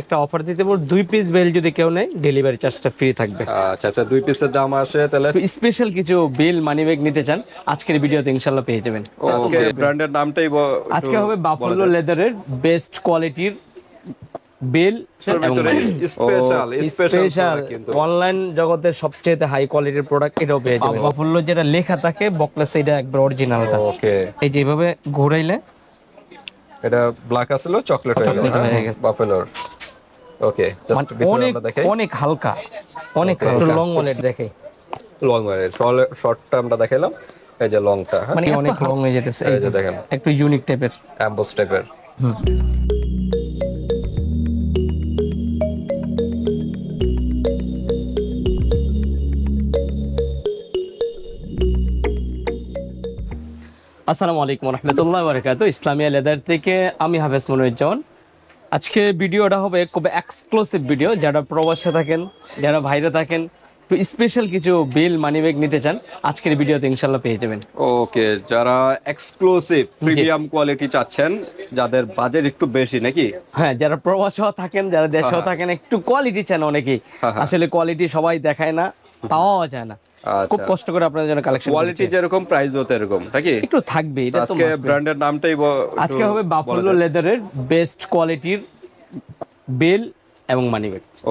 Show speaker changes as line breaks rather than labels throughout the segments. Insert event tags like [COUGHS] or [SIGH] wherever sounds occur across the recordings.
একটা অফার দিতে পারব দুই পিস বেল যদি কেউ নেয় ডেলিভারি চার্জটা ফ্রি থাকবে।
আচ্ছা আচ্ছা দুই পিসের দাম আসে তাহলে?
স্পেশাল কিছু বিল মানি ব্যাগ নিতে চান আজকের ভিডিওতে ইনশাল্লাহ পেয়ে যাবেন।
আজকে ব্র্যান্ডের নামটাই
আজকে হবে বাফলো লেদারের বেস্ট কোয়ালিটির বেল
স্পেশাল
অনলাইন জগতের সবচেয়ে হাই কোয়ালিটির প্রোডাক্ট এটাও পেয়ে যাবেন। বাফলো যেটা লেখা থাকে বকলেস এটা একবার অরিজিনালটা
ওকে
এই যে এভাবে ঘুরাইলে
এটা ব্ল্যাক আসলো চকলেট হয়ে গেছে। বাফেলোর ওকে জাস্ট
মানে
ভিতরে
অনেক
আমরা দেখাই।
অনেক হালকা অনেক লং ওয়ালেট দেখে।
লং ওয়ালেট শর্টটা আমরা দেখাইলাম এই যে লংটা হ্যাঁ?
মানে অনেক লং হয়ে যেতেছে
এই যে দেখেন।
একটু ইউনিক টাইপের
অ্যাম্বোস টাইপের
আসসালামু আলাইকুম রহমতুল্লাহ বারকাত ইসলামিয়া লেদার থেকে আমি হাফেজ মনুজ্জামান। আজকে ভিডিওটা হবে খুব এক্সক্লুসিভ ভিডিও যারা প্রবাসে থাকেন যারা বাইরে থাকেন একটু স্পেশাল কিছু বিল মানি ব্যাগ নিতে চান আজকের ভিডিওতে ইনশাল্লাহ পেয়ে যাবেন।
ওকে যারা এক্সক্লুসিভ প্রিমিয়াম কোয়ালিটি চাচ্ছেন যাদের বাজেট একটু বেশি নাকি?
হ্যাঁ যারা প্রবাসেও থাকেন যারা দেশেও থাকেন একটু কোয়ালিটি চান অনেকেই। আসলে কোয়ালিটি সবাই দেখায় না। পাওয়াও যায় না। খুব
আচ্ছা।
কষ্ট করে আপনাদের জন্য কালেকশন
কোয়ালিটি যেরকম প্রাইস হতো এরকম নাকি?
একটু থাকবে এটা তো
আজকে ব্র্যান্ডের নামটাই
আজকে হবে বাফলো লেদারের বেস্ট কোয়ালিটির বেল এবং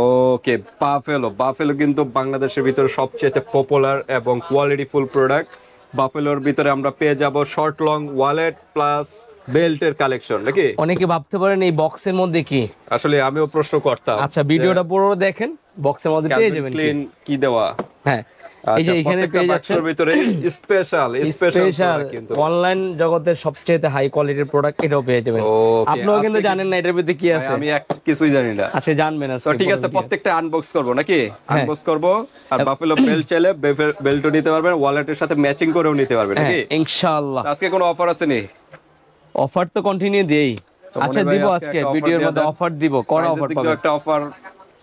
ওকে বাফেলো বাফেলো কিন্তু বাংলাদেশের ভিতরে সবচেয়ে পপুলার এবং কোয়ালিটি ফুল প্রোডাক্ট বাফেলোর ভিতরে আমরা পেয়ে যাব শর্ট লং ওয়ালেট প্লাস বেল্টের কালেকশন নাকি?
অনেকে ভাবতে পারেন এই বক্সের মধ্যে কি?
আসলে আমিও প্রশ্ন করতাম
আচ্ছা ভিডিওটা পুরো দেখেন। বক্সের মধ্যে পেয়ে যাবেন
ক্লিন কি দেওয়া?
হ্যাঁ এই যে
আচ্ছা,
এখানে পেয়ে যাচ্ছেন
বাক্সের ভিতরে স্পেশাল স্পেশাল কিন্তু।
অনলাইন জগতের সবচেয়ে হাই কোয়ালিটির প্রোডাক্ট এটাও পেয়ে যাবেন। আপনারাও কিন্তু জানেন না এটার ভিতরে কি আছে।
আমি এক কিছুই জানি না।
আচ্ছা জানবেন আজকে
ঠিক আছে প্রত্যেকটা আনবক্স করব নাকি?
হ্যাঁ।
আনবক্স করব আর বাফেলো বেল্ট চাইলে বেল্টও নিতে পারবেন ওয়ালেটের সাথে ম্যাচিং করেও নিতে পারবেন
হ্যাঁ
নাকি?
ইনশাআল্লাহ।
আজকে কোনো অফার আছে নি?
অফার তো কন্টিনিউ দেই আচ্ছা দিব
আজকে
ভিডিওর মধ্যে অফার দিব কড়া অফার পাবেন।
একটা অফার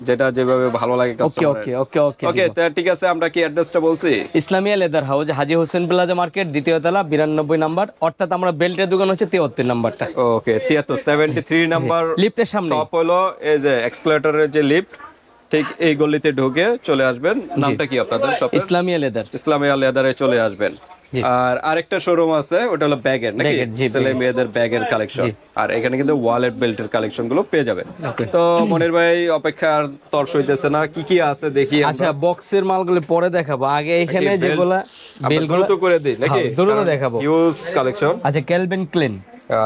যেটা যেভাবে ভালো লাগে
ওকে ওকে ওকে ওকে
ওকে তো ঠিক আছে আমরা কি অ্যাড্রেসটা বলছি?
Islamia leather house Haji Hossain plaza market দ্বিতীয় তলা বিরানব্বই নাম্বার। অর্থাৎ আমরা বেল্টের দোকান হচ্ছে তিয়াত্তর নাম্বারটা।
ওকে তিয়াত্তর সেভেন্টি থ্রি নাম্বার
লিফটের সামনে
সব হলো এই যে এক্সকেলেটরের যে লিফট ঠিক এই গলিতে ঢুকে চলে আসবেন। নামটা কি আপনাদের
ইসলামিয়া লেদার।
ইসলামিয়া লেদারে চলে আসবেন। আর আরেকটা শোরুম আছে ওটা হলো ব্যাগের নাকি? ছেলে মেয়েদের ব্যাগের কালেকশন আর এখানে কিন্তু ওয়ালেট বেল্টের কালেকশনগুলো পেয়ে যাবেন। তো মনির ভাই অপেক্ষার তর্স হইতেছে না। কি কি আছে দেখি
আচ্ছা বক্সের মালগুলো পরে দেখাবো। আগে এখানে যেগুলা বেলগুলো
দ্রুত করে দিই নাকি?
হ্যাঁ, দ্রুত দেখাবো।
ইউজ কালেকশন
আচ্ছা ক্যালভিন ক্লিন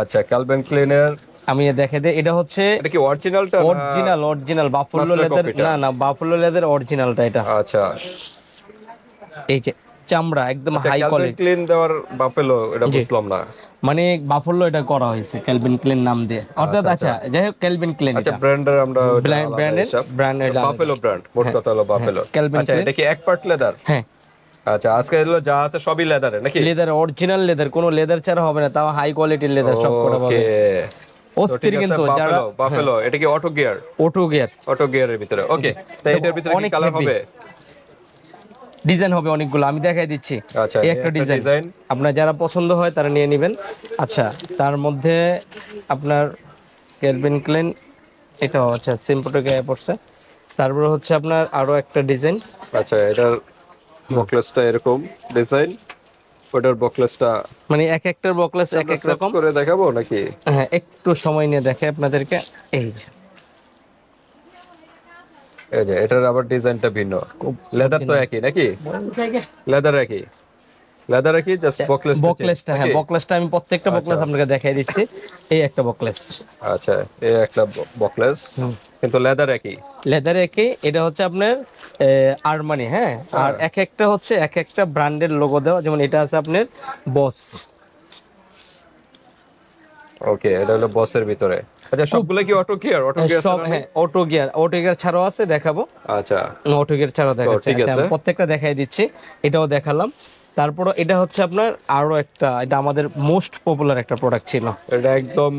আচ্ছা ক্যালভেন ক্লিনের
আমি দেখে দে এটা হচ্ছে
এটা কি অরিজিনালটা
অরিজিনাল অরিজিনাল বাফলো লেদার না না বাফলো লেদার অরিজিনালটা এটা।
আচ্ছা।
এই যে চামড়া একদম হাই কোয়ালিটি
ক্লিন দেওয়ার বাফেলো এটা বুঝলাম না।
মানে বাফলো এটা করা হয়েছে ক্যালভিন ক্লিন নাম দিয়ে। অর্থাৎ আচ্ছা যাই হোক ক্যালভিন ক্লিন
আচ্ছা ব্র্যান্ডের আমরা
ব্র্যান্ডের ব্র্যান্ডের
বাফেলো ব্র্যান্ড মোট কথা হলো বাফেলো।
Calvin
আচ্ছা এটা কি এক পার্ট লেদার
হ্যাঁ।
আচ্ছা আজকে এগুলো যা আছে সবই লেদারে নাকি?
লেদার অরিজিনাল লেদার কোনো লেদার ছাড়া হবে না তাও হাই কোয়ালিটির লেদার সব পাবে।
ওকে
অস্থির কিন্তু যারা
বাফেলো বাফেলো এটা কি auto gear
auto gear
auto গিয়ারের ভিতরে। ওকে তো এটার ভিতরে কি
অনেক
কালার হবে?
ডিজাইন হবে অনেকগুলো আমি দেখাই দিচ্ছি।
আচ্ছা
এই একটা ডিজাইন আপনার যারা পছন্দ হয় তারা নিয়ে নেবেন। আচ্ছা তার মধ্যে আপনার কেলভিন ক্লেন এটা আচ্ছা সিম্পটো গায়ে পড়ছে। তারপরে হচ্ছে আপনার আরও একটা ডিজাইন
আচ্ছা এটার বকলেসটা এরকম ডিজাইন ওটার বকলেসটা
মানে এক একটার বকলেস এক এক রকম।
করে দেখাবো নাকি?
হ্যাঁ একটু সময় নিয়ে দেখে আপনাদেরকে। এই যে।
এই যে এটার আবার ডিজাইনটা ভিন্ন। লেদার তো একই নাকি? লেদার একই। লেদার একই জাস্ট বকলেস
বকলেসটা হ্যাঁ বকলেসটা আমি প্রত্যেকটা বকলেস আপনাকে দেখাই দিচ্ছি। এই একটা বকলেস
আচ্ছা এই একটা বকলেস কিন্তু লেদার একই
লেদার একে এটা হচ্ছে আপনার আরমানি হ্যাঁ? আর এক একটা হচ্ছে এক একটা ব্র্যান্ডের লোগো দেওয়া। যেমন এটা আছে আপনার বস
ওকে এটা হলো বসের ভিতরে। আচ্ছা সবগুলো কি অটো গিয়ার অটো গিয়ার
সব হ্যাঁ অটো গিয়ার অটো গিয়ার ছাড়াও আছে দেখাবো।
আচ্ছা।
অটো গিয়ার ছাড়াও দেখাচ্ছি। আচ্ছা। প্রত্যেকটা দেখাই দিচ্ছি। এটাও দেখালাম। তারপর এটা হচ্ছে আপনার আরও একটা এটা আমাদের মোস্ট পপুলার একটা প্রোডাক্ট ছিল।
এটা একদম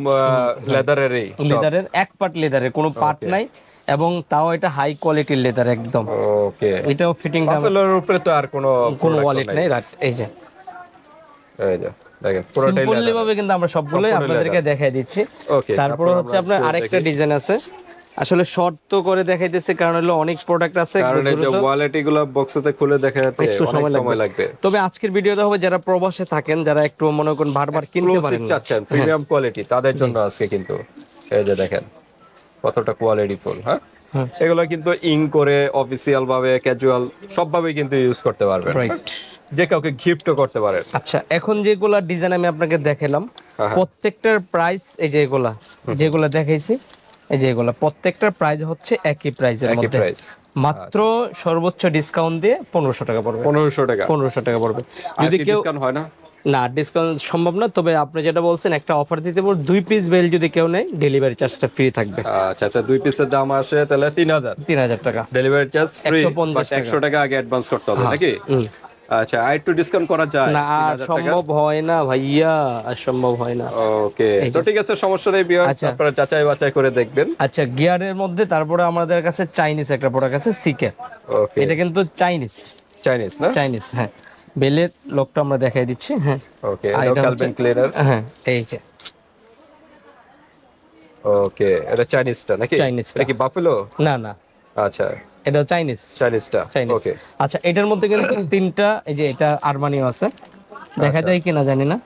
লেদারেরই
লেদারের এক পার্ট লেদারের কোনো পার্ট নাই এবং তাও এটা হাই কোয়ালিটির লেদার একদম।
ওকে
এটাও ফিটিং
বাফেলোর উপরে তো আর কোনো
কোনো ওয়ালেট
নাই।
রাখ- এই যে।
এই যে
সিম্পলি ভাবে কিন্তু আমরা সবগুলোই আপনাদেরকে দেখাই দিচ্ছি।
ওকে
তারপরে হচ্ছে আপনার আরেকটা ডিজাইন আছে। আসলে শর্ট তো করে দেখাইতেছে কারণ হলো অনেক প্রোডাক্ট আছে
কারণ এই যে ওয়ালেট এগুলো বক্সতে খুলে দেখা যাচ্ছে
একটু সময় লাগবে। তবে আজকের ভিডিওটা হবে যারা প্রবাসে থাকেন যারা একটু মনে করেন বারবার কিনতে পারেন।
চাচ্ছেন প্রিমিয়াম কোয়ালিটি তাদের জন্য আজকে কিন্তু এই যে দেখেন কতটা কোয়ালিটি ফুল হ্যাঁ? এগুলো কিন্তু ইং করে অফিসিয়াল ভাবে ক্যাজুয়াল সবভাবে কিন্তু ইউজ করতে পারবেন।
রাইট
যে কাউকে গিফটও করতে পারেন।
আচ্ছা এখন যেগুলা ডিজাইন আমি আপনাকে দেখালাম
হ্যাঁ, হ্যাঁ।
প্রত্যেকটার প্রাইস এই যে এগুলা যেগুলা দেখাইছি এই যে এগুলা প্রত্যেকটার প্রাইস হচ্ছে একই প্রাইসের
একই
মধ্যে।
প্রাইস
মাত্র সর্বোচ্চ ডিসকাউন্ট দিয়ে পনেরোশো টাকা পড়বে।
পনেরোশো টাকা।
পনেরোশো টাকা পড়বে।
যদি
কেউ
ডিসকাউন্ট হয় না?
না ডিসকাউন্ট সম্ভব না তবে আপনি যেটা বলছেন একটা অফার দিতে পারব দুই পিস বেল যদি কেউ নেয় ডেলিভারি চার্জটা ফ্রি থাকবে।
আচ্ছা তো দুই পিসের দাম আসে তাহলে তিন হাজার।
তিন হাজার টাকা।
ডেলিভারি চার্জ ফ্রি
150 টাকা।
একশো টাকা। আগে অ্যাডভান্স করতে হবে নাকি?
হুম।
আচ্ছা আর একটু ডিসকাউন্ট করা যায়
না আর সম্ভব হয় না ভাইয়া আর সম্ভব হয় না।
ওকে তো ঠিক আছে সমস্যা নেই বিয়ার
আচ্ছা।
আপনারা যাচাই বাছাই করে দেখবেন।
আচ্ছা গিয়ারের মধ্যে তারপরে আমাদের কাছে চাইনিজ একটা প্রোডাক্ট আছে সিকে
ওকে
এটা কিন্তু চাইনিজ।
চাইনিজ না?
চাইনিজ হ্যাঁ। বেলের লোকটা আমরা দেখাই দিচ্ছি হ্যাঁ।
ওকে
এটা
ক্যালভিন ক্লিনার
হ্যাঁ এই যে।
ওকে এটা চাইনিজটা নাকি?
চাইনিজটা।
এটা কি বাফেলো
না না।
আচ্ছা।
এটা চাইনিজ
চাইনিজটা
চাইনিজ
ওকে
আচ্ছা এটার মধ্যে কিন্তু [COUGHS] তিনটা এই যে এটা আরমানিও আছে। দেখা
আচ্ছা।
যায় কিনা জানি না।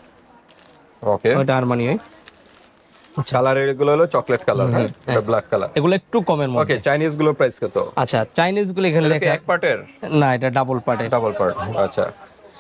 ওকে
ওটা আরমানিও
কালার এগুলো হলো চকলেট কালার হ্যাঁ? এটা ব্ল্যাক কালার
এগুলো একটু কমের মধ্যে।
ওকে চাইনিজগুলো প্রাইস কত?
আচ্ছা চাইনিজগুলো এখানে লেখা
এক পার্টের
না এটা ডাবল পার্টে
ডাবল পার্ট আচ্ছা।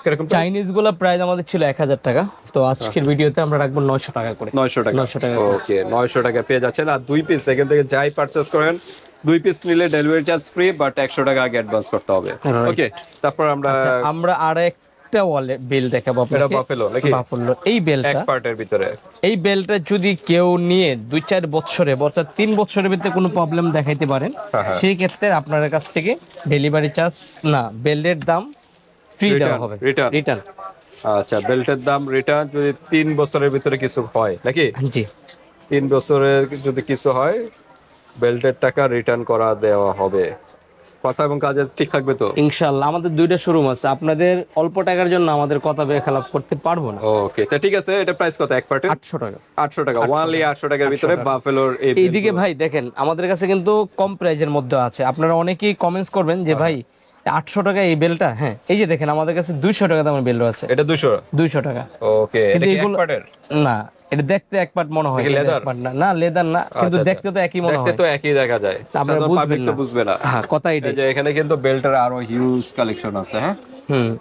কীরকম
চাইনিজগুলো প্রাইস আমাদের ছিল এক হাজার টাকা। তো আজকের ভিডিওতে আমরা রাখব নয়শো টাকা করে।
নয়শো টাকা।
নয়শো টাকা
ওকে নয়শো টাকা পেয়ে যাচ্ছেন। আর দুই পিস এখান থেকে যাই পারচেস করেন দুই পিস নিলে ডেলিভারি চার্জ ফ্রি বাট একশো টাকা আগে অ্যাডভান্স করতে হবে। ওকে তারপর আমরা
আমরা আর একটা ওয়ালে বেল দেখাবো আপনাকে।
বাফেলো নাকি?
বাফুল্লো এই
এক
বেলটা
পার্টের ভিতরে।
এই বেলটা যদি কেউ নিয়ে দুই চার বছরে অর্থাৎ তিন বছরের ভিতরে কোনো প্রবলেম দেখাইতে পারেন
হ্যাঁ, হ্যাঁ।
সেই ক্ষেত্রে আপনার কাছ থেকে ডেলিভারি চার্জ না বেলের দাম ফ্রি দেওয়া হবে।
return।
রিটার্ন
আচ্ছা বেল্টের দাম রিটার্ন যদি তিন বছরের ভিতরে কিছু হয় নাকি?
জি।
তিন বছরের যদি কিছু হয় বেল্টের টাকা রিটার্ন করা দেওয়া হবে। কথা এবং কাজে ঠিক থাকবে তো?
ইনশাল্লাহ আমাদের দুইটা শোরুম আছে। আপনাদের অল্প টাকার জন্য আমাদের কথা বেখালাপ করতে পারব না।
ওকে তা ঠিক আছে এটা প্রাইস কত? এক পার্টে
আটশো টাকা।
আটশো টাকা ওয়ানলি আটশো টাকার ভিতরে বাফেলোর এই
এইদিকে ভাই দেখেন আমাদের কাছে কিন্তু কম প্রাইজের মধ্যে আছে। আপনারা অনেকেই কমেন্টস করবেন যে ভাই আটশো টাকা এই বেলটা হ্যাঁ এই যে দেখেন আমাদের কাছে দুইশো টাকা দামের বেল আছে।
এটা দুশো
দুইশো টাকা।
ওকে
না এটা দেখতে এক পার্ট মনে হয়। লেদার না না লেদার না কিন্তু
আচ্ছা,
দেখতে তো একই মনে
দেখতে তো একই দেখা যায়।
আপনারা বুঝবেন না।
বুঝবে না।
হ্যাঁ কথা
এটা যে এখানে কিন্তু বেল্টের আরও হিউজ কালেকশন আছে হ্যাঁ?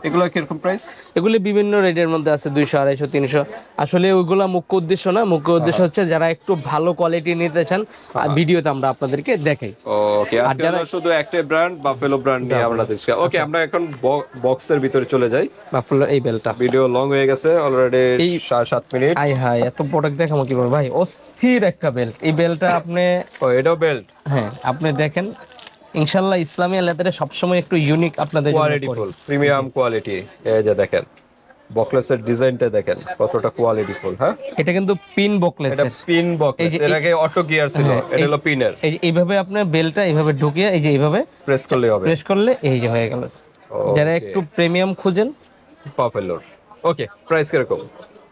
এগুলো কীরকম প্রাইস
এগুলি বিভিন্ন রেটের মধ্যে আছে দুইশো আড়াইশো তিনশো। আসলে ওইগুলা মুখ্য উদ্দেশ্য না মুখ্য উদ্দেশ্য হচ্ছে যারা একটু ভালো কোয়ালিটি নিতে চান আর ভিডিওতে আমরা আপনাদেরকে দেখাই।
ওকে আজকে
যারা-
শুধু একটাই ব্র্যান্ড বাফেলো ব্র্যান্ড নিয়ে আমরা দেখছি ওকে আমরা এখন বক্সের ভিতরে চলে যাই।
বাফুল্লা এই বেলটা
ভিডিও লং হয়ে গেছে অলরেডি
এই-
সাড়ে সাত মিনিট
আই হাই এত প্রোডাক্ট দেখাবো কি বলব ভাই অস্থির একটা বেল্ট এই বেলটা আপনি
ও এটাও বেল্ট
হ্যাঁ আপনি দেখেন ইনশাল্লাহ ইসলামিয়া লেদারে সবসময় একটু ইউনিক আপনাদের জন্য
কোয়ালিটি ফুল প্রিমিয়াম কোয়ালিটি এই যে দেখেন বকলেসের ডিজাইনটা দেখেন কতটা কোয়ালিটি ফুল হ্যাঁ?
এটা কিন্তু পিন বকলেস
এটা পিন বকলেস এর আগে অটো গিয়ার ছিল
হ্যাঁ,
এটা হলো পিনের
এই যে এইভাবে আপনার বেলটা এইভাবে ঢুকিয়ে এই যে এইভাবে
প্রেস করলে হবে।
প্রেস করলে এই যে হয়ে গেল। যারা একটু প্রিমিয়াম খুঁজেন।
বাফেলোর ওকে প্রাইস কীরকম?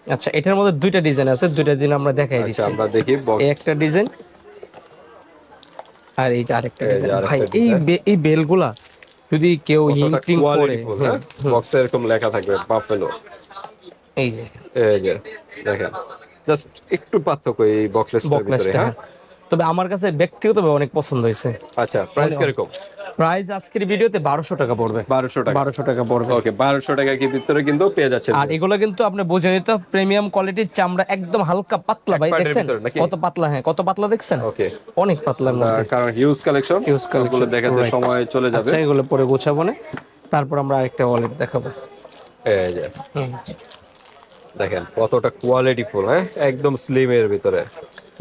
আচ্ছা এটার মধ্যে দুইটা ডিজাইন আছে দুইটা দিন আমরা দেখাই
আচ্ছা
দিচ্ছি।
আমরা দেখি
একটা ডিজাইন আর এইটা আরেকটা
এই আরেকটা
ভাই এই এই বেলগুলা যদি কেউ হিংটিং করে
ফুল হ্যাঁ? বক্সে এরকম লেখা থাকবে বাফেলো
এই যে।
এই যে দেখেন। জাস্ট একটু পার্থক্য এই বক্সের ভিতরে হ্যাঁ।
তবে আমার কাছে ব্যক্তিগতভাবে অনেক পছন্দ হয়েছে।
আচ্ছা প্রাইস কীরকম?
প্রাইস আজকের ভিডিওতে বারোশো টাকা পড়বে।
বারোশো টাকা।
বারোশো টাকা পড়বে।
ওকে বারোশো টাকা কি ভিতরে কিন্তু পেয়ে যাচ্ছে
আর এগুলো কিন্তু আপনি বুঝে নিতে প্রিমিয়াম কোয়ালিটির চামড়া একদম হালকা পাতলা ভাই দেখছেন? কত পাতলা হ্যাঁ কত পাতলা দেখছেন?
ওকে।
অনেক পাতলা
কারণ হিউজ কালেকশন
collection,
সবগুলো দেখাতে সময় চলে যাবে।
আচ্ছা এগুলো পরে গোছাবো না। তারপর আমরা আরেকটা ওয়ালেট দেখাবো।
এই যে। দেখেন কতটা কোয়ালিটি ফুল হ্যাঁ? একদম স্লিম এর ভিতরে।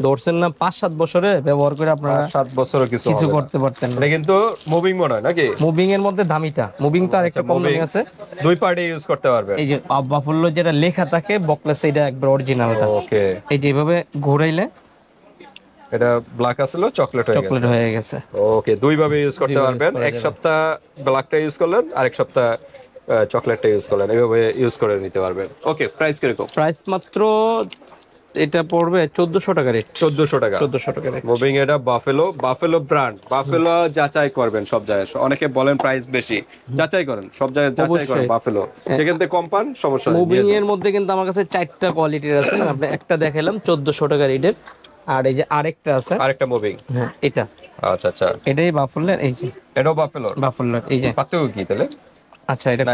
ধরছেন না পাঁচ সাত বছরে ব্যবহার করে আপনারা
সাত বছরও কিছু
কিছু করতে পারতেন
এটা কিন্তু মুভিং মনে হয় নাকি?
মুভিং এর মধ্যে দামিটা। মুভিং তো আরেকটা কম দামি আছে।
দুই পার্টি ইউজ করতে পারবে
এই যে বাফুল্লো যেটা লেখা থাকে বকলেস এটা একবার অরিজিনালটা
ওকে
এই যে এভাবে ঘুরাইলে
এটা ব্ল্যাক আসলো চকলেট হয়ে গেছে।
চকলেট হয়ে গেছে।
ওকে দুই ভাবে ইউজ করতে পারবেন। এক সপ্তাহ ব্ল্যাকটা ইউজ করলেন আরেক সপ্তাহ চকলেটটা ইউজ করলেন এইভাবে ইউজ করে নিতে পারবেন। ওকে প্রাইস কীরকম?
প্রাইস মাত্র এটা পড়বে চোদ্দশো টাকা রেট
চোদ্দশো টাকা।
চোদ্দশো টাকা রেট
মুভিং এটা বাফেলো বাফেলো ব্র্যান্ড বাফেলো যাচাই করবেন সব জায়গায়। অনেকে বলেন প্রাইস বেশি। যাচাই করেন সব জায়গায় যাচাই করেন বাফেলো যেখান থেকে কম পান সমস্যা নেই
মুভিং এর মধ্যে কিন্তু আমার কাছে চারটা কোয়ালিটির আছে। আপনি একটা দেখালাম চোদ্দশো টাকা রেটের আর এই যে আরেকটা আছে।
আরেকটা মুভিং
হ্যাঁ এটা।
আচ্ছা আচ্ছা।
এটাই বাফুল্লার এই যে।
এটাও বাফেলো
বাফুল্লার এই যে।
পার্থক্য কি তাহলে?
আচ্ছা এটা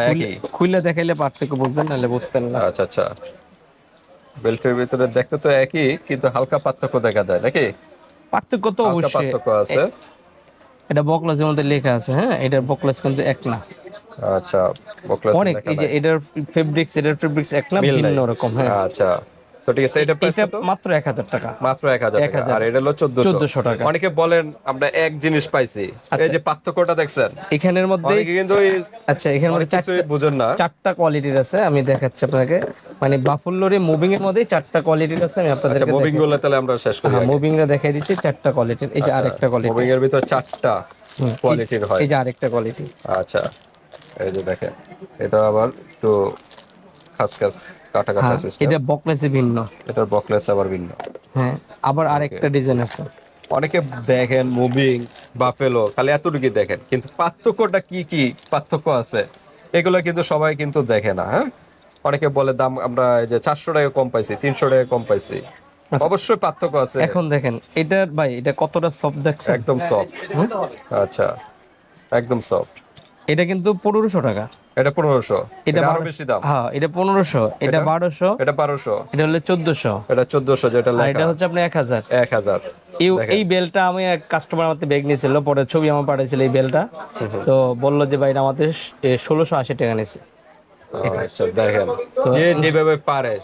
খুলে দেখাইলে পার্থক্য বুঝবেন নাহলে বুঝতেন না।
আচ্ছা আচ্ছা। বেল্টের ভিতরে দেখতে তো একই কিন্তু হালকা পার্থক্য দেখা যায় নাকি?
পার্থক্য তো অবশ্যই।
পার্থক্য আছে।
এটা বকলাসের মধ্যে লেখা আছে হ্যাঁ? এটার বকলাস কিন্তু এক না।
আচ্ছা বকলাস
অনেক এই যে এটার ফেব্রিক্স এটার ফেব্রিক্স এক না ভিন্ন রকম হ্যাঁ।
আচ্ছা। তো ঠিক আছে এটা প্রাইস
মাত্র এক হাজার টাকা।
মাত্র এক হাজার টাকা। আর এটা হলো
1400 টাকা।
অনেকে বলেন আমরা এক জিনিস পাইছি। এই যে পার্থক্যটা দেখছেন।
এখানের মধ্যে
কিন্তু
আচ্ছা এখানের মধ্যে চারটা
বুঝেন না।
চারটা কোয়ালিটির আছে আমি দেখাচ্ছি আপনাকে। মানে বাফুল্লোরে মুভিং এর মধ্যে চারটা কোয়ালিটির আছে আমি
আচ্ছা
আপনাদেরকে
মুভিংগুলো তাহলে আমরা শেষ করি
হ্যাঁ মুভিংটা দেখাই দিচ্ছি চারটা কোয়ালিটির এই যে আরেকটা কোয়ালিটি
মুভিং এর ভিতর চারটা কোয়ালিটির হয়।
এই যে আরেকটা কোয়ালিটি
আচ্ছা এই যে দেখেন এটা আবার একটু খাস খাস কাটা কাটা সিস্টেম
এটা বকলেসে ভিন্ন।
এটার বকলেস আবার ভিন্ন।
হ্যাঁ আবার আরেকটা ডিজাইন আছে।
অনেকে দেখেন মুভিং বাফেলো খালি এতটুকু দেখেন। কিন্তু পার্থক্যটা কি কি পার্থক্য আছে? এগুলো কিন্তু সবাই কিন্তু দেখে না হ্যাঁ? অনেকে বলে দাম আমরা এই যে চারশো টাকা কম পাইছি তিনশো টাকা কম পাইছি। অবশ্যই পার্থক্য আছে।
এখন দেখেন এটার ভাই এটা কতটা সফট দেখছেন?
একদম সফট আচ্ছা একদম সফট
এটা কিন্তু পনেরোশো টাকা।
এটা পনেরোশো।
এটা আরও
বেশি দাম।
হ্যাঁ এটা পনেরোশো এটা বারোশো।
এটা বারোশো।
এটা হলো চোদ্দশো।
এটা চোদ্দশো যেটা
এটা হচ্ছে আপনার এক হাজার।
এক হাজার।
এই বেলটা আমি এক কাস্টমার আমাদের ব্যাগ নিয়েছিল পরে ছবি আমার পাঠাইছিল এই বেলটা। তো বলল যে ভাই আমাদের ষোলোশো আশি টাকা নিয়েছে।
আচ্ছা দেখেন। যে যেভাবে পারে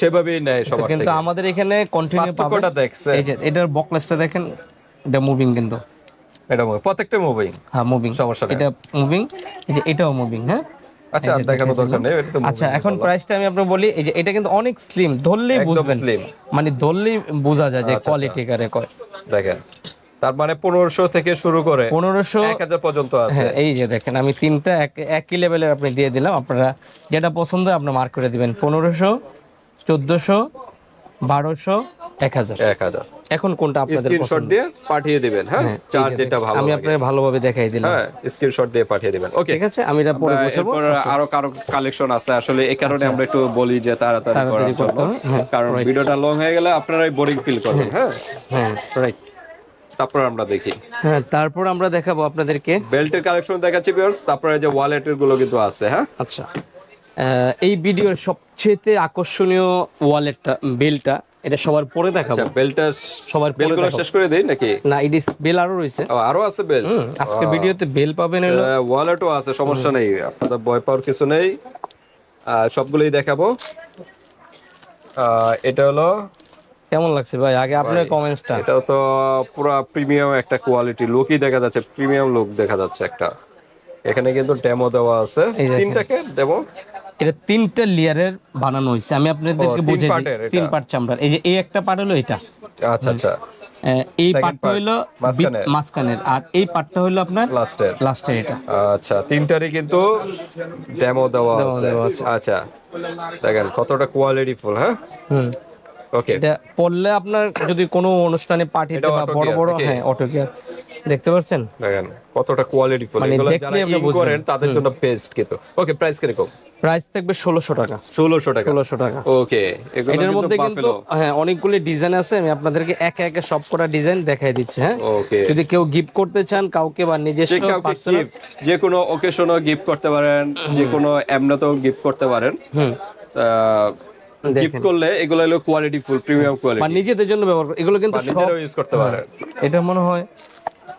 সেভাবেই নেয় সবার
কিন্তু আমাদের এখানে কন্টিনিউ পাবেন
দেখছে।
এটার বকলেসটা দেখেন এটা মুভিং কিন্তু।
এটা মনে- প্রত্যেকটা মুভিং
হ্যাঁ মুভিং
সমস্যা
এটা মুভিং এটাও মুভিং হ্যাঁ?
আচ্ছা আর দেখানোর দরকার নেই এটা তো
আচ্ছা এখন প্রাইসটা আমি আপনাকে বলি এই যে এটা কিন্তু অনেক স্লিম ধরলেই বুঝবেন। মানে ধরলেই বোঝা যায় যে কোয়ালিটি কারে কয়।
দেখেন তার মানে পনেরোশো থেকে শুরু করে
পনেরোশো
এক হাজার পর্যন্ত আছে।
হ্যাঁ এই যে দেখেন আমি তিনটা এক- একই লেভেলের আপনি দিয়ে দিলাম আপনারা যেটা পছন্দ হয় আপনি মার্ক করে দিবেন। পনেরোশো চোদ্দোশো বারোশো এখন কোনটা আপনাদের
স্ক্রিনশট দিয়ে পাঠিয়ে দিবেন হ্যাঁ?
হ্যাঁ,
চার যেটা ভালো
আমি আপনাকে ভালোভাবে দেখাই দিলাম।
হ্যাঁ স্ক্রিনশট দিয়ে পাঠিয়ে দিবেন। ওকে
ঠিক আছে আমি এটা পরে
এরপর আরও কারও কালেকশন আছে আসলে এই কারণে আমরা একটু বলি যে তাড়াতাড়ি করার জন্য।
হ্যাঁ,
কারণ ভিডিওটা লং হয়ে গেলে আপনারাই বোরিং ফিল করবেন হ্যাঁ?
হ্যাঁ রাইট
তারপর আমরা দেখি।
হ্যাঁ তারপর আমরা দেখাবো আপনাদেরকে।
বেল্টের কালেকশন দেখাচ্ছি ভিউয়ার্স তারপরে যে ওয়ালেটেরগুলো কিন্তু আছে হ্যাঁ?
আচ্ছা। এই ভিডিওর সবচেয়ে আকর্ষণীয় ওয়ালেটটা বেলটা এটা সবার পরে দেখাবো।
আচ্ছা বেলটা
সবার পরে
বেলগুলো শেষ করে দেই নাকি?
না এই বেল আরও রয়েছে।
ও, আরও আছে বেল?
হুম, আজকের ভিডিওতে বেল পাবেন
ওয়ালেটও আছে সমস্যা নেই আপনাদের ভয় পাওয়ার কিছু নেই। সবগুলোই দেখাবো। এটা হলো
কেমন লাগছে ভাই? আগে আপনার কমেন্টসটা
এটাও তো পুরো প্রিমিয়াম একটা কোয়ালিটি লুকই দেখা যাচ্ছে প্রিমিয়াম লুক দেখা যাচ্ছে একটা। এখানে কিন্তু ডেমো দেওয়া আছে। তিনটাকে ডেমো
এটা তিনটা লেয়ারের বানানো হয়েছে আমি আপনাদেরকে বুঝে দিই। তিন পার্ট চামড়ার। এই যে এই একটা পার্ট হলো এটা।
আচ্ছা আচ্ছা।
এই পার্টটা হলো
মাঝখানের।
বি- আর এই পার্টটা হলো আপনার
লাস্টের
লাস্টের এটা।
আচ্ছা তিনটারই কিন্তু ডেমো দেওয়া আছে। আচ্ছা। দেখেন কতটা কোয়ালিটি ফুল হ্যাঁ?
হুম।
ওকে
এটা পড়লে আপনার যদি কোনো অনুষ্ঠানে পার্টিতে বা বড় বড় হ্যাঁ অটো গিয়ার দেখতে পাচ্ছেন
দেখেন কতটা কোয়ালিটি ফুল।
মানে
এগুলো যারা
আপনি
ইন। করেন তাদের জন্য বেস্ট কিন্তু। ওকে প্রাইস কীরকম?
প্রাইস থাকবে ষোলোশো টাকা।
ষোলোশো টাকা।
ষোলোশো টাকা।
ওকে
এটার মধ্যে কিন্তু হ্যাঁ অনেকগুলি ডিজাইন আছে আমি আপনাদেরকে একে একে সব কটা ডিজাইন দেখাই দিচ্ছি হ্যাঁ?
ওকে
যদি কেউ গিফট করতে চান কাউকে বা নিজস্ব
যে কোনো ওকেশনও গিফট করতে পারেন যে কোনো এমনিতেও গিফট করতে পারেন।
হুম।
গিফট করলে এগুলো হলো কোয়ালিটি ফুল প্রিমিয়াম কোয়ালিটি
নিজেদের জন্য ব্যবহার এগুলো কিন্তু সব
ইউজ করতে পারেন।
এটা মনে হয়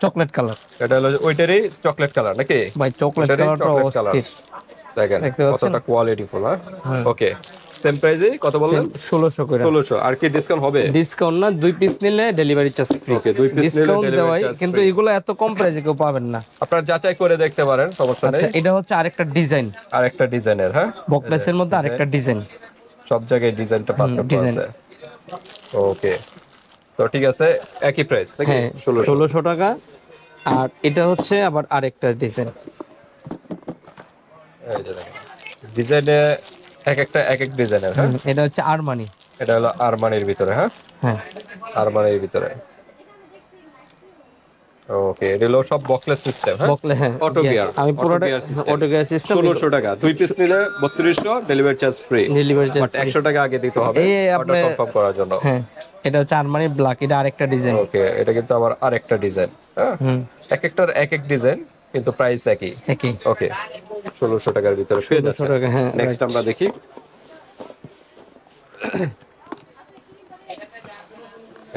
চকলেট কালার।
এটা হলো ওইটারই চকলেট কালার নাকি?
ভাই চকলেট কালারটা অস্থির।
দেখেন কতটা কোয়ালিটি ফুল ওকে সেম প্রাইসে কত বললেন?
ষোলোশো করে।
ষোলোশো। আর কি ডিসকাউন্ট হবে?
ডিসকাউন্ট না দুই পিস নিলে ডেলিভারি চার্জ ফ্রি
ওকে দুই পিস নিলে
ডিসকাউন্ট দেওয়াই কিন্তু এগুলো এত কম প্রাইসে কেউ পাবেন না।
আপনারা যাচাই করে দেখতে পারেন সমস্যা নেই।
আচ্ছা এটা হচ্ছে আরেকটা ডিজাইন
আর একটা ডিজাইনের হ্যাঁ
বকলেসের মধ্যে আরেকটা ডিজাইন
সব জায়গায় ডিজাইনটা পার্থক্য
design।
আছে। ওকে তো ঠিক আছে একই প্রাইস
হ্যাঁ
ষোলোশো।
টাকা। আর এটা হচ্ছে আবার আরেকটা ডিজাইন
ডিজাইনে এক একটা এক এক ডিজাইনের হ্যাঁ?
এটা হচ্ছে আরমানি
এটা হলো আরমানির ভিতরে হ্যাঁ?
হ্যাঁ।
আরমানির ভিতরে। ওকে এটা হলো সব বকলেস সিস্টেম হ্যাঁ?
বকলে হ্যাঁ
Auto
ইয়ে, আমি পুরোটা অটো গিয়ার সিস্টেম
ষোলোশো টাকা দুই পিস নিলে বত্রিশশো delivery charge free
delivery
but একশো টাকা আগে দিতে হবে
এই
অর্ডার কনফার্ম করার জন্য।
হ্যাঁ এটা হচ্ছে আরমানির ব্ল্যাক এটা আরেকটা ডিজাইন
ওকে এটা কিন্তু আবার আরেকটা ডিজাইন হ্যাঁ?
হুম।
এক একটার এক এক ডিজাইন কিন্তু প্রাইস একই।
একই।
ওকে ষোলোশো টাকার ভিতরে পেয়ে যাচ্ছে
হ্যাঁ,
নেক্সট আমরা দেখি।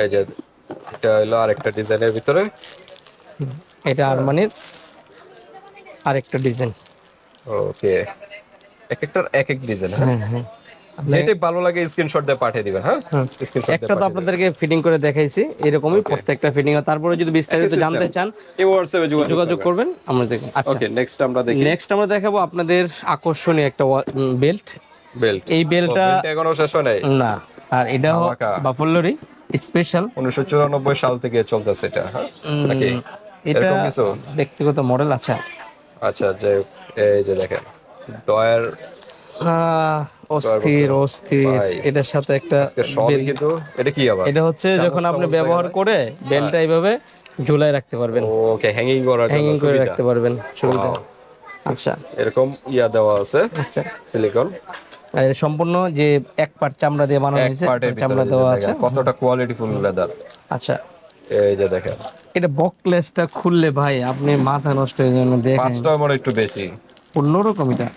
এই যে এটা হলো আরেকটা ডিজাইনের ভিতরে।
এটা আরমানির আরেকটা ডিজাইন।
ওকে। এক একটার এক এক ডিজাইন হ্যাঁ?
হ্যাঁ হ্যাঁ।
যেটাই ভালো লাগে স্ক্রিনশট দিয়ে পাঠিয়ে দিবেন হ্যাঁ? স্ক্রিনশট
একটা তো আপনাদেরকে ফিটিং করে দেখাইছি এরকমই প্রত্যেকটা ফিটিং তারপরে যদি বিস্তারিত জানতে চান
এই হোয়াটসঅ্যাপে যোগাযোগ
করবেন। আমরা দেখব। আচ্ছা।
ওকে নেক্সট আমরা দেখি।
নেক্সট আমরা দেখাবো আপনাদের আকর্ষণীয় একটা বেল্ট
বেল্ট
এই বেল্টটা
এখনও শেষ হয় নাই?
না। আর এটা
ধামাকা।
স্পেশাল
উনিশশো চুরানব্বই সাল থেকে চলতেছে এটা হ্যাঁ?
এটা ব্যক্তিগত মডেল আছে।
আচ্ছা এই যে দেখেন ডয়ার
অস্থির অস্থির এটার সাথে একটা
কিন্তু এটা কি আবার?
এটা হচ্ছে যখন আপনি ব্যবহার করে বেলটা এইভাবে ঝুলাই রাখতে পারবেন।
ওকে হ্যাঙ্গিং করার
হ্যাঙ্গিং করে রাখতে পারবেন সুবিধা আচ্ছা।
এরকম ইয়া দেওয়া আছে
আচ্ছা।
সিলিকন
আর সম্পূর্ণ যে এক পার্ট চামড়া দিয়ে বানানো হয়েছে চামড়া দেওয়া আছে।
কতটা কোয়ালিটি ফুল লেদার
আচ্ছা।
এই যে দেখেন।
এটা বকলেসটা খুললে ভাই আপনি মাথা নষ্ট হয়ে যাবেন দেখেন।
পাঁচটা আমার একটু বেশি।
অন্যরকম এটা।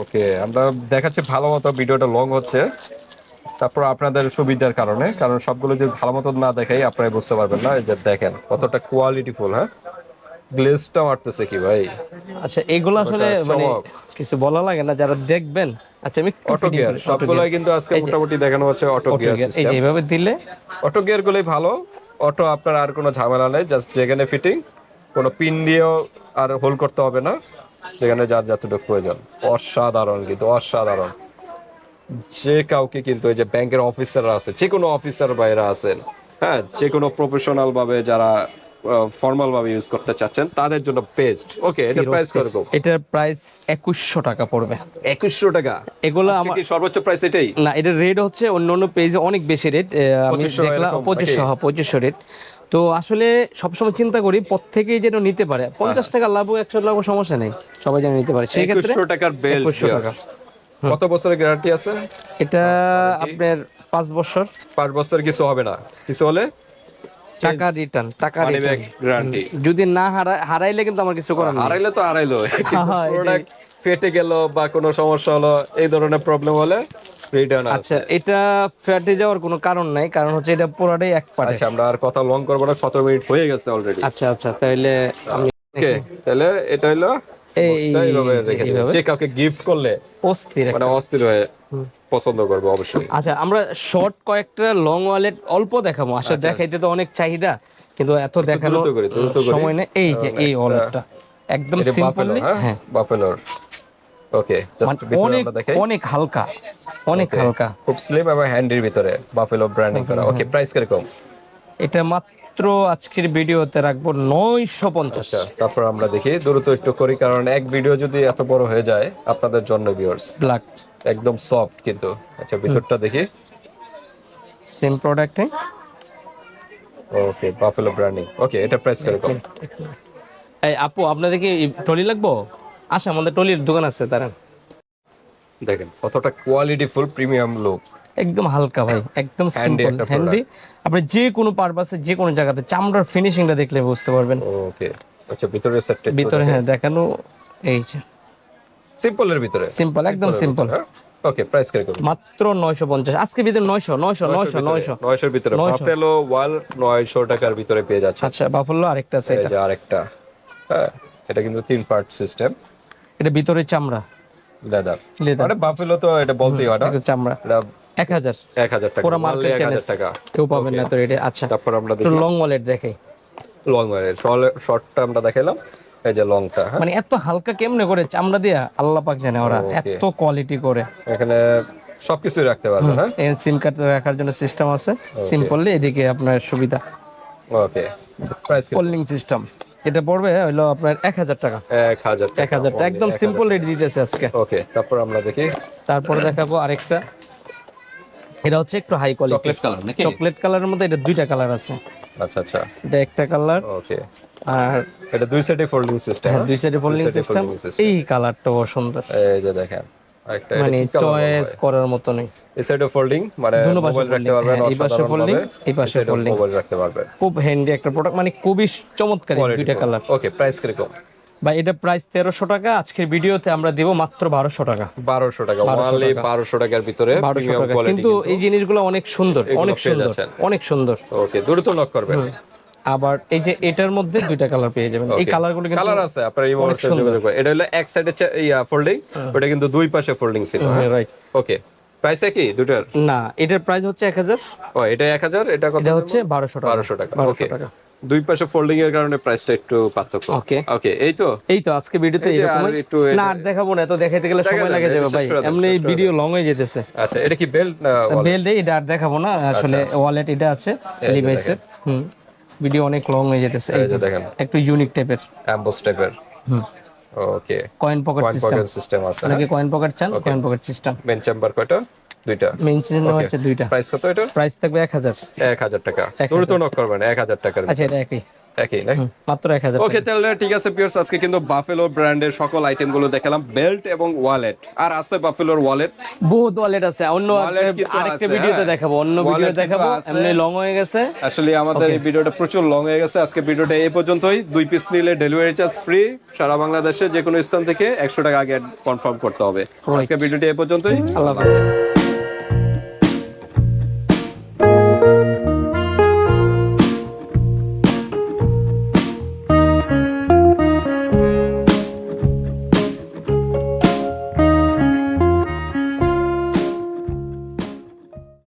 ওকে আমরা দেখাচ্ছি ভালো মতো ভিডিওটা লং হচ্ছে। তারপর আপনাদের সুবিধার কারণে কারণ সবগুলো যদি ভালো মতো না দেখাই আপনারা বুঝতে পারবেন না। এই যে দেখেন কতটা কোয়ালিটি ফুল হ্যাঁ? গ্লেজটা মারতেছে কি ভাই?
আচ্ছা এগুলো আসলে মানে কিছু বলা লাগে না যারা দেখবেন। আচ্ছা আমি
অটো গিয়ার
করি,
সবগুলোই কিন্তু আজকে মোটামুটি দেখানো হচ্ছে অটো গিয়ার
এই যে এইভাবে দিলে
অটো গিয়ার গুলোই ভালো অটো আপনার আর কোনো ঝামেলা নেই জাস্ট যেখানে ফিটিং কোনো পিন দিয়েও আর হোল্ড করতে হবে না যেখানে যার যতটুকু প্রয়োজন। অসাধারণ কিন্তু অসাধারণ। যে কাউকে কিন্তু এই যে ব্যাংকের অফিসাররা আছে যে কোনো অফিসার বাইরা আছেন হ্যাঁ যে কোনো প্রফেশনাল ভাবে যারা ফর্মাল ভাবে ইউজ করতে চাচ্ছেন তাদের জন্য বেস্ট ওকে এটা প্রাইস করব।
এটার প্রাইস একুশশো টাকা পড়বে।
একুশশো টাকা?
এগুলো আমার
কি সর্বোচ্চ প্রাইস এটাই?
না এটার রেট হচ্ছে অন্য অন্য পেজে অনেক বেশি রেট আমি
2500
দেখলাম
এরকম
পঁচিশশো হ্যাঁ পঁচিশশো রেট তো আসলে সবসময় চিন্তা করি প্রত্যেকেই যেন নিতে পারে। পঞ্চাশ টাকা লাভ একশো লাভ সমস্যা নেই। সবাই যেন নিতে পারে। সেই ক্ষেত্রে
টাকার বেল
2100 টাকা।
কত বছরের গ্যারান্টি আছে?
এটা আপনার পাঁচ বছর।
পাঁচ বছর কিছু হবে না। কিছু হলে?
টাকা রিটার্ন টাকা
গ্যারান্টি
যদি না হারায় হারাইলে কিন্তু আমার কিছু করার
হারাইলে তো হারাইলো। [LAUGHS]
হ্যাঁ, [LAUGHS]
প্রোডাক্ট ফেটে গেল বা কোনো সমস্যা হলো এই ধরনের প্রবলেম হলে রিটার্ন
আচ্ছা এটা ফ্যাটে যাওয়ার কোনো কারণ নাই কারণ হচ্ছে এটা পুরোটাই এক পার্টে
আচ্ছা আমরা আর কথা লং করব না সতেরো মিনিট হয়ে গেছে অলরেডি
আচ্ছা আচ্ছা তাহলে আমি
ওকে তাহলে এটা হলো
এই
এইভাবে রেখে দিবেন। যে কাউকে গিফট করলে
অস্থির একটা।
মানে অস্থির হয়ে পছন্দ করবে অবশ্যই।
আচ্ছা আমরা শর্ট কয়েকটা লং ওয়ালেট অল্প দেখাবো। আসলে দেখাইতে তো অনেক চাহিদা কিন্তু এত দেখানো
আচ্ছা।
সময় নেই। এই যে এই ওয়ালেটটা একদম সিম্পলি
হ্যাঁ?
হ্যাঁ।
বাফেলোর ওকে জাস্ট
অনেক অনেক হালকা অনেক হালকা।
খুব স্লিম এবং হ্যান্ডির ভিতরে বাফেলো ব্র্যান্ডিং করা। ওকে প্রাইস কীরকম?
এটা মাত্র আজকের ভিডিওতে রাখব নয়শো পঞ্চাশ।
আচ্ছা তারপর আমরা দেখি। দ্রুত একটু করি কারণ এক ভিডিও যদি এত বড় হয়ে যায় আপনাদের জন্য ভিউয়ার্স
ব্ল্যাক
একদম সফট কিন্তু। আচ্ছা ভিতরটা দেখি।
সেম প্রোডাক্টে
ওকে বাফেলো ব্র্যান্ডিং ওকে এটা প্রাইস কীরকম
এই আপু আপনাদের কি টলি লাগবো? আসা আমাদের টলির দোকান আছে দাঁড়ান।
দেখেন কতটা কোয়ালিটি ফুল প্রিমিয়াম লুক
একদম হালকা ভাই একদম [LAUGHS] সিম্পল হ্যান্ডি আপনি যে কোনো পারপাসে যে কোনো জায়গাতে চামড়ার ফিনিশিংটা দেখলে বুঝতে পারবেন।
ওকে আচ্ছা ভিতরের সেটটা
ভিতরে হ্যাঁ দেখানো। এই যে।
সিম্পলের ভিতরে?
সিম্পল একদম সিম্পল
ওকে প্রাইস কীরকম
মাত্র নয়শো পঞ্চাশ। আজকে ভিতরে নয়শো নয়শো নয়শো নয়শো।
900 এর ভিতরে।
900
বাফেলো ওয়াল 900 টাকার ভিতরে পেয়ে যাচ্ছে
আচ্ছা বাফেলো আরেকটা আছে এটা।
আরেকটা। হ্যাঁ এটা কিন্তু তিন পার্ট সিস্টেম
এটা ভিতরে চামড়া।
লেদার
লেদার
আরে বাফেলো তো এটা বলতেই হয় না।
এটা চামড়া। এক হাজার।
এক হাজার টাকা।
পুরো মার্কেট চ্যালেঞ্জ
টাকা।
কেউ পাবেন না তো এটা। আচ্ছা
তারপর আমরা দেখি।
লং ওয়ালেট দেখাই।
লং শর্টটা আমরা দেখাইলাম। এই যে লংটা হ্যাঁ?
মানে এত হালকা কেমনে করে চামড়া দিয়া আল্লাহ পাক জানে ওরা। এত কোয়ালিটি করে।
এখানে সবকিছুই রাখতে পারবেন হ্যাঁ?
সিম কার্ড রাখার জন্য সিস্টেম আছে। সিম্পলি এদিকে আপনার সুবিধা।
ওকে প্রাইস
সিস্টেম এটা পড়বে হলো আপনার এক হাজার টাকা।
এক হাজার
এক হাজার একদম সিম্পল রেট দিতেছে আজকে।
ওকে তারপর আমরা দেখি।
তারপরে দেখাবো আরেকটা। এটা হচ্ছে একটু হাই কোয়ালিটি
চকলেট কালার নাকি?
চকলেট কালারের মধ্যে এটা দুইটা কালার আছে।
আচ্ছা আচ্ছা।
এটা একটা কালার
ওকে
আর
এটা দুই সাইডে ফোল্ডিং সিস্টেম
হ্যাঁ দুই সাইডে ফোল্ডিং সিস্টেম। এই কালারটাও সুন্দর।
এই যে দেখেন
মানে চয়েস করার মতো নেই।
এই সাইডে ফোল্ডিং মানে মোবাইল রাখতে পারবেন
হ্যাঁ, এই পাশে ফোল্ডিং এই পাশে ফোল্ডিং
মোবাইল রাখতে পারবেন।
খুব হ্যান্ডি একটা প্রোডাক্ট মানে খুবই চমৎকার দুইটা কালার
ওকে প্রাইস কীরকম
বা এটা প্রাইস তেরোশো টাকা আজকের ভিডিওতে আমরা দিব মাত্র বারোশো টাকা।
বারোশো টাকা বারোশো টাকার ভিতরে
কিন্তু এই জিনিসগুলো অনেক সুন্দর অনেক সুন্দর অনেক সুন্দর।
ওকে দ্রুত নক করবেন।
আবার এই যে এটার মধ্যে দুইটা কালার পেয়ে যাবেন। এই কালারগুলো কিন্তু
কালার আছে আপনার এই যোগাযোগ এটা হলো এক সাইডে ফোল্ডিং ওটা কিন্তু দুই পাশে ফোল্ডিং ছিল
রাইট
ওকে প্রাইস একই দুটোর
না এটার প্রাইস হচ্ছে এক হাজার।
ও এটা এক হাজার এটা কত
এটা হচ্ছে বারোশো টাকা।
বারোশো টাকা ওকে।
টাকা।
দুই পাশে ফোল্ডিং এর কারণে প্রাইসটা একটু পার্থক্য।
ওকে
ওকে এই তো?
এই তো আজকে ভিডিওতে এরকম না আর দেখাবো না তো দেখাইতে গেলে সময় লাগে যাবে ভাই। এমনি ভিডিও লং হয়ে যেতেছে।
আচ্ছা এটা কি বেল্ট না
বেল দেই এটা আর দেখাবো না আসলে ওয়ালেট এটা আছে লিভাইসের হুম ভিডিও অনেক লং হয়ে যেতেছে এই
যে দেখেন।
একটু ইউনিক টাইপের
অ্যাম্বোস টাইপের
হুম।
Okay
coin pocket system
system আছে
অনেকে কয়েন পকেট চান? Coin pocket system
main chamber কয়টা? দুইটা।
মেইন হচ্ছে দুইটা।
প্রাইস কত এটা
প্রাইস থাকবে এক হাজার।
এক হাজার টাকা। দ্রুত নক করবেন এক হাজার টাকার
আচ্ছা এটা একই।
একই না?
মাত্র এক হাজার
ওকে তাহলে ঠিক আছে পিয়ার্স আজকে কিন্তু বাফেলো ব্র্যান্ডের সকল আইটেমগুলো দেখালাম বেল্ট এবং ওয়ালেট আর আছে বাফেলোর ওয়ালেট
বহুত ওয়ালেট আছে অন্য
Wallet
আরেকটা ভিডিওতে
হ্যাঁ।
দেখাবো অন্য ভিডিও দেখাবো এমনি লং হয়ে গেছে।
আসলে আমাদের এই ভিডিওটা প্রচুর লং হয়ে গেছে। আজকে ভিডিওটা এই পর্যন্তই। দুই পিস নিলে ডেলিভারি চার্জ ফ্রি সারা বাংলাদেশে যে কোনো স্থান থেকে একশো টাকা আগে কনফার্ম করতে হবে। আজকে ভিডিওটি এই পর্যন্তই।
আল্লাহ হাফেজ।